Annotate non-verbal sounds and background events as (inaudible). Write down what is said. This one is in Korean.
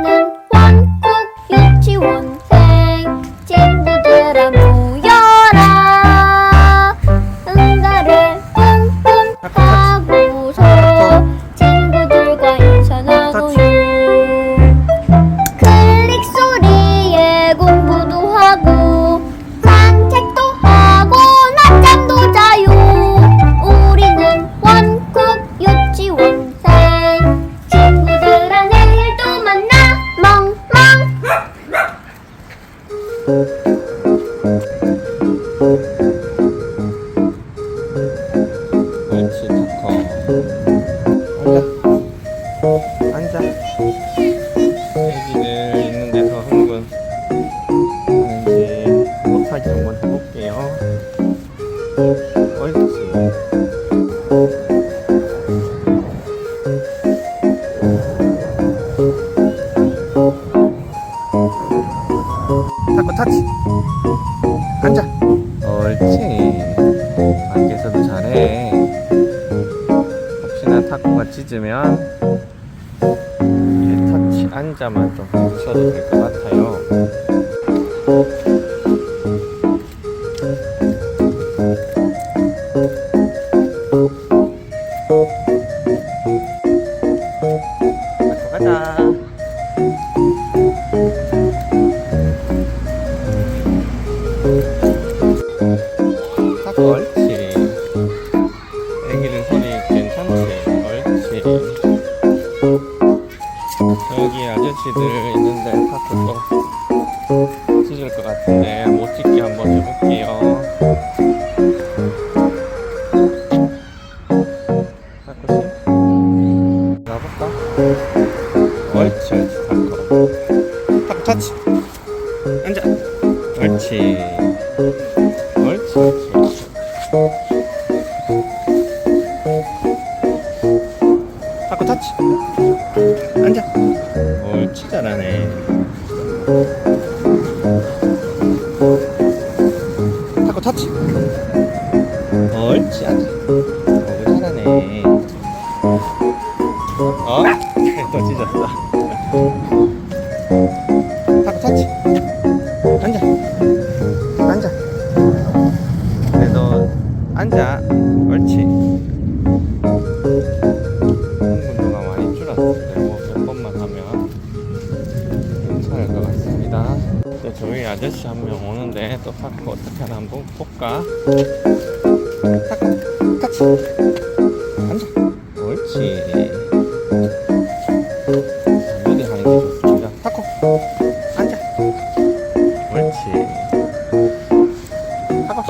우리는 원국 유치원 앉아. 애기들 있는 데서 흥분. 하는지 못하게 한번 해볼게요. 옳지 타커 타치 앉아. 옳지. 밖에서도 잘해. 혹시나 타코가 짖으면 앉아만 좀 해주셔도 될 것 같아요. 타코 가자 아저씨들 있는데 타코 또 찢을 것 같은데 못 찢게 한번 해볼게요. 타코 씨? 나볼까? 옳지, 옳지, 타코. 타코 터치. 앉아. 옳지. 옳지, 옳지. 타코 터치 앉아 잘하네. 타코 터치. 옳지 앉아 오 잘하네. 어? (laughs) 또 찢었어 근데 저희 아저씨 한 명 오는데 또 타코 어떻게 하나 한번 볼까? 타코 같이. 앉아. 옳지. 미리 하는 게 좋습니다. 타코 앉아. 옳지. 타코